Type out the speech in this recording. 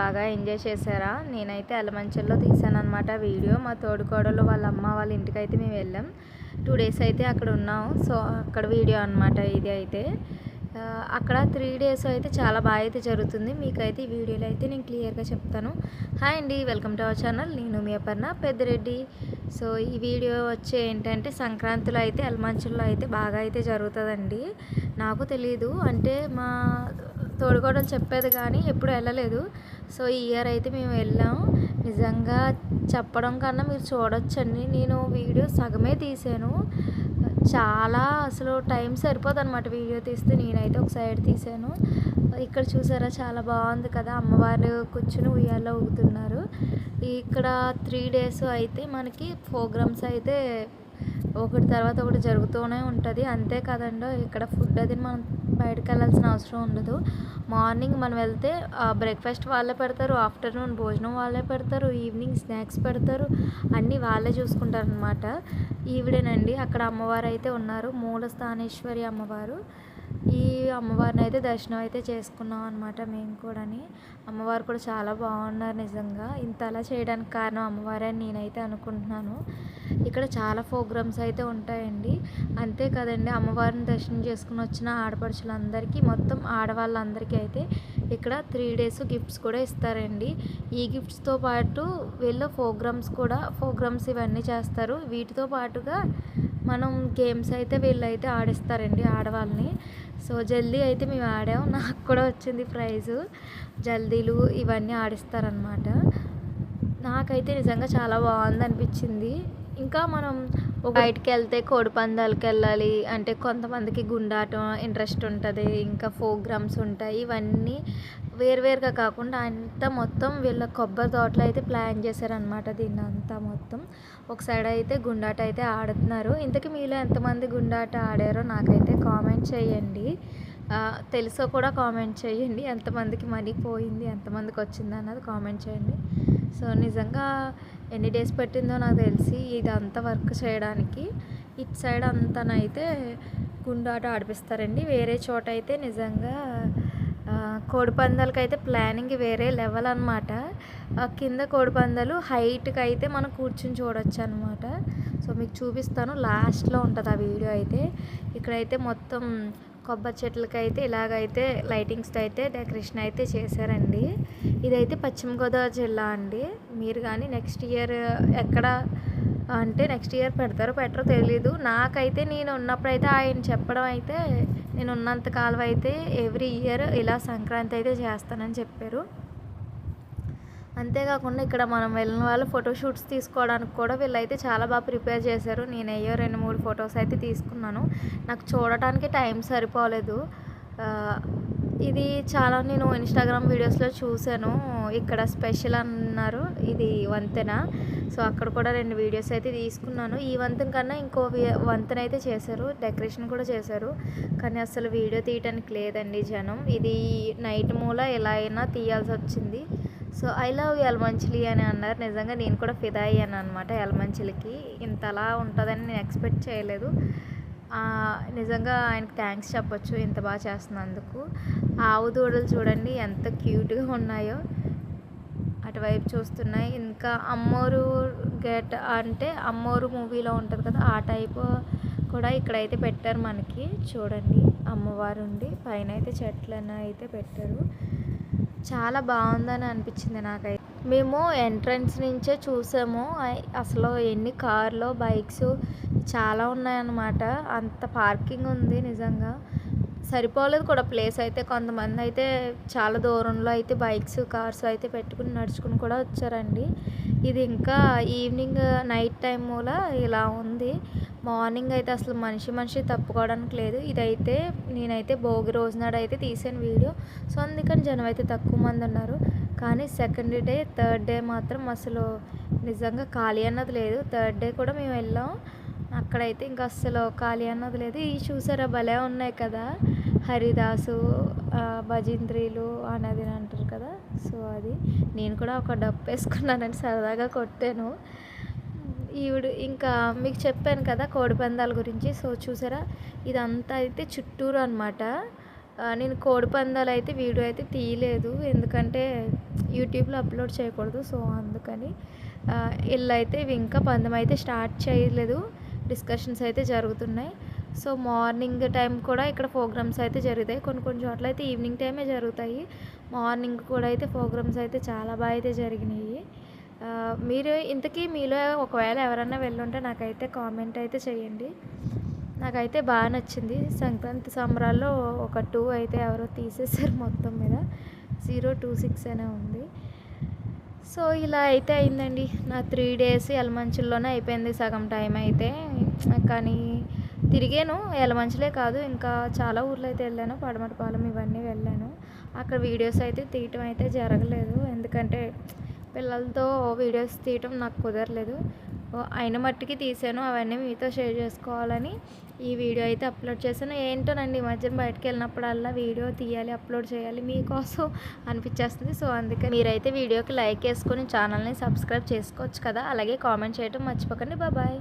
బాగా ఎంజాయ్ చేశారా? నేనైతే అలమంచల్లో తీసాను అనమాట వీడియో. మా తోడుకోడలు వాళ్ళ అమ్మ వాళ్ళ ఇంటికి అయితే మేము వెళ్ళాం. టూ డేస్ అయితే అక్కడ ఉన్నాం. సో అక్కడ వీడియో అనమాట ఇది అయితే. అక్కడ త్రీ డేస్ అయితే చాలా బాగా అయితే జరుగుతుంది. మీకైతే ఈ వీడియోలో అయితే నేను క్లియర్గా చెప్తాను. హాయ్ అండి. వెల్కమ్ టు అవర్ ఛానల్ నేను మీ అపర్ణ పెద్దిరెడ్డి. సో ఈ వీడియో వచ్చే ఏంటంటే సంక్రాంతిలో అయితే అల్మంచుల్లో అయితే బాగా అయితే జరుగుతుందండి. నాకు తెలియదు అంటే మా తోడుకోవడం చెప్పేది కానీ ఎప్పుడు వెళ్ళలేదు. సో ఈ ఇయర్ అయితే మేము వెళ్ళాం. నిజంగా చెప్పడం కన్నా మీరు చూడొచ్చండి. నేను వీడియో సగమే తీసాను చాలా అసలు టైం సరిపోదు అనమాట వీడియో తీస్తే. నేనైతే ఒక సైడ్ తీసాను ఇక్కడ చూసారా? చాలా బాగుంది కదా. అమ్మవారు కూర్చుని ఉయ్యాల్లో ఊగుతున్నారు. ఇక్కడ త్రీ డేస్ అయితే మనకి ప్రోగ్రామ్స్ అయితే ఒకటి తర్వాత ఒకటి జరుగుతూనే ఉంటుంది. అంతే కదండో ఇక్కడ ఫుడ్ అది మనం బయటకు వెళ్ళాల్సిన అవసరం ఉండదు. మార్నింగ్ మనం వెళ్తే బ్రేక్ఫాస్ట్ వాళ్ళే పెడతారు ఆఫ్టర్నూన్ భోజనం వాళ్ళే పెడతారు ఈవినింగ్ స్నాక్స్ పెడతారు అన్నీ వాళ్ళే చూసుకుంటారు అనమాట ఈవిడేనండి అక్కడ అమ్మవారు అయితే ఉన్నారు మూల స్థానేశ్వరి అమ్మవారు. ఈ అమ్మవారిని అయితే దర్శనం అయితే చేసుకున్నాం అనమాట మేము కూడాని. అమ్మవారు కూడా చాలా బాగున్నారు నిజంగా. ఇంత అలా చేయడానికి కారణం అమ్మవారే అని నేనైతే అనుకుంటున్నాను. ఇక్కడ చాలా ప్రోగ్రామ్స్ అయితే ఉంటాయండి. అంతే కదండి అమ్మవారిని దర్శనం చేసుకుని వచ్చిన ఆడపడుచులందరికీ మొత్తం ఆడవాళ్ళందరికీ అయితే ఇక్కడ త్రీ డేస్ గిఫ్ట్స్ కూడా ఇస్తారండి. ఈ గిఫ్ట్స్తో పాటు వీళ్ళు ప్రోగ్రామ్స్ కూడా ప్రోగ్రామ్స్ ఇవన్నీ చేస్తారు. వీటితో పాటుగా మనం గేమ్స్ అయితే వీళ్ళైతే ఆడిస్తారండి ఆడవాళ్ళని. సో జల్దీ అయితే మేము ఆడాము నాకు కూడా వచ్చింది ప్రైజు. జల్దీలు ఇవన్నీ ఆడిస్తారనమాట నాకైతే నిజంగా చాలా బాగుంది అనిపించింది ఇంకా మనం బయటికి వెళ్తే కోడి పందాలకి వెళ్ళాలి అంటే కొంతమందికి గుండాటం ఇంట్రెస్ట్ ఉంటుంది ఇంకా ప్రోగ్రామ్స్ ఉంటాయి ఇవన్నీ వేరువేరుగా కాకుండా అంతా మొత్తం వీళ్ళ కొబ్బరి తోటలో అయితే ప్లాన్ చేశారనమాట దీన్ని అంతా మొత్తం. ఒక సైడ్ అయితే గుండాట అయితే ఆడుతున్నారు. ఇంతకీ మీలో ఎంతమంది గుండాట ఆడారో నాకైతే కామెంట్ చేయండి. తెలుసో కూడా కామెంట్ చేయండి. ఎంతమందికి మనీ పోయింది ఎంతమందికి వచ్చింది అన్నది కామెంట్ చేయండి. సో నిజంగా ఎన్ని డేస్ పెట్టిందో నాకు తెలిసి ఇదంతా వర్క్ చేయడానికి ఇటు సైడ్ అంతానైతే గుండాట ఆడిపిస్తారండి. వేరే చోట అయితే నిజంగా కోడిపందాలకు అయితే ప్లానింగ్ వేరే లెవెల్ అనమాట కింద కోడిపందాలు హైట్కి అయితే మనం కూర్చుని చూడొచ్చు అనమాట సో మీకు చూపిస్తాను. లాస్ట్లో ఉంటుంది ఆ వీడియో అయితే. ఇక్కడైతే మొత్తం కొబ్బరి చెట్లకైతే ఇలాగైతే లైటింగ్స్ అయితే డెకరేషన్ అయితే చేశారండి. ఇదైతే పశ్చిమ గోదావరి జిల్లా అండి. మీరు కానీ నెక్స్ట్ ఇయర్ ఎక్కడ అంటే నెక్స్ట్ ఇయర్ పెడతారో పెట్టరో తెలీదు. నాకైతే నేను ఉన్నప్పుడైతే ఆయన చెప్పడం అయితే నేను ఉన్నంత కాలం అయితే ఎవ్రీ ఇయర్ ఇలా సంక్రాంతి అయితే చేస్తానని చెప్పారు. అంతేకాకుండా ఇక్కడ మనం వెళ్ళిన వాళ్ళు ఫోటోషూట్స్ తీసుకోవడానికి కూడా వీళ్ళైతే చాలా బాగా ప్రిపేర్ చేశారు. నేను అయ్యో రెండు మూడు ఫొటోస్ అయితే తీసుకున్నాను. నాకు చూడటానికి టైం సరిపోలేదు. ఇది చాలా నేను ఇన్స్టాగ్రామ్ వీడియోస్లో చూశాను. ఇక్కడ స్పెషల్ అన్నారు. ఇది వంతెన. సో అక్కడ కూడా రెండు వీడియోస్ అయితే తీసుకున్నాను. ఈ వంతెన కన్నా ఇంకో వంతెన అయితే చేశారు. డెకరేషన్ కూడా చేశారు. కానీ అసలు వీడియో తీయటానికి లేదండి జనం. ఇది నైట్ మూల ఎలా అయినా తీయాల్సి వచ్చింది. సో ఐ లవ్ ఎల్మంచిలి అని అన్నారు. నిజంగా నేను కూడా ఫిదా అయ్యాను అనమాట ఎల్మంచిలికి ఇంతలా ఉంటుందని నేను ఎక్స్పెక్ట్ చేయలేదు. నిజంగా ఆయనకు థ్యాంక్స్ చెప్పొచ్చు. ఇంత బాగా చేస్తున్నందుకు. ఆవు దూడలు చూడండి ఎంత క్యూట్గా ఉన్నాయో. అటువైపు చూస్తున్నాయి. ఇంకా అమ్మోరు గేట్ అంటే అమ్మోరు మూవీలో ఉంటుంది కదా ఆ టైపు కూడా ఇక్కడైతే పెట్టారు మనకి. చూడండి అమ్మవారు ఉండి పైన అయితే చెట్లను అయితే పెట్టారు. చాలా బాగుందని అనిపించింది నాకైతే. మేము ఎంట్రన్స్ నుంచే చూసాము. అసలు ఎన్ని కార్లు బైక్స్ చాలా ఉన్నాయన్నమాట. అంత పార్కింగ్ ఉంది నిజంగా. సరిపోలేదు కూడా ప్లేస్ అయితే. కొంతమంది అయితే చాలా దూరంలో అయితే బైక్స్ కార్స్ అయితే పెట్టుకుని నడుచుకుని కూడా వచ్చారండి. ఇది ఇంకా ఈవినింగ్ నైట్ టైం మూల ఇలా ఉంది. మార్నింగ్ అయితే అసలు మనిషి మనిషి తప్పుకోవడానికి లేదు. ఇదైతే నేనైతే భోగి రోజునాడు అయితే తీసాను వీడియో. సో అందుకని జనం అయితే తక్కువ మంది ఉన్నారు. కానీ సెకండ్ డే థర్డ్ డే మాత్రం అసలు నిజంగా ఖాళీ అన్నది లేదు. థర్డ్ డే కూడా మేము వెళ్ళాం. అక్కడైతే ఇంకా అస్సలు ఖాళీ అన్నది లేదు. ఇవి చూసారా భలే ఉన్నాయి కదా. హరిదాసు భజంత్రీలు అనేది అంటారు కదా. సో అది నేను కూడా ఒక డప్పు వేసుకున్నానని సరదాగా కొట్టాను. ఈవిడు ఇంకా మీకు చెప్పాను కదా కోడిపందాల గురించి. సో చూసారా? ఇదంతా అయితే చుట్టూరు అనమాట నేను కోడి పందాలు అయితే వీడియో అయితే తీయలేదు. ఎందుకంటే యూట్యూబ్లో అప్లోడ్ చేయకూడదు. సో అందుకని ఇల్లు అయితే ఇవి ఇంకా పందెం అయితే స్టార్ట్ చేయలేదు. డిస్కషన్స్ అయితే జరుగుతున్నాయి. సో మార్నింగ్ టైం కూడా ఇక్కడ ప్రోగ్రామ్స్ అయితే జరుగుతాయి. కొన్ని కొన్ని చోట్ల అయితే ఈవినింగ్ టైమే జరుగుతాయి. మార్నింగ్ కూడా అయితే ప్రోగ్రామ్స్ అయితే చాలా బాగా అయితే జరిగినాయి. మీరు ఇంతకీ మీలో ఒకవేళ ఎవరన్నా వెళ్ళుంటే నాకైతే కామెంట్ అయితే చేయండి. నాకైతే బాగా నచ్చింది. సంక్రాంతి సంబరాల్లో ఒక టూ అయితే ఎవరో తీసేసారు మొత్తం మీద. జీరో టూ సిక్స్ అనే ఉంది. సో ఇలా అయితే అయిందండి. నా త్రీ డేస్ ఎలమంచుల్లోనే అయిపోయింది సగం టైం అయితే. కానీ తిరిగాను ఎలమంచులే కాదు ఇంకా చాలా ఊర్లు అయితే వెళ్ళాను పడమటపాలెం ఇవన్నీ వెళ్ళాను. అక్కడ వీడియోస్ అయితే తీయటం అయితే జరగలేదు ఎందుకంటే పిల్లలతో వీడియోస్ తీయటం నాకు కుదరలేదు. అయిన మట్టికి తీసాను అవన్నీ మీతో షేర్ చేసుకోవాలని ఈ వీడియో అయితే అప్లోడ్ చేశాను. ఏంటోనండి ఈ మధ్యన బయటకు వెళ్ళినప్పుడల్లా వీడియో తీయాలి అప్లోడ్ చేయాలి మీకోసం అనిపించేస్తుంది. సో అందుకే మీరైతే వీడియోకి లైక్ వేసుకొని ఛానల్ని సబ్స్క్రైబ్ చేసుకోవచ్చు కదా. అలాగే కామెంట్ చేయడం మర్చిపోకండి. బాబాయ్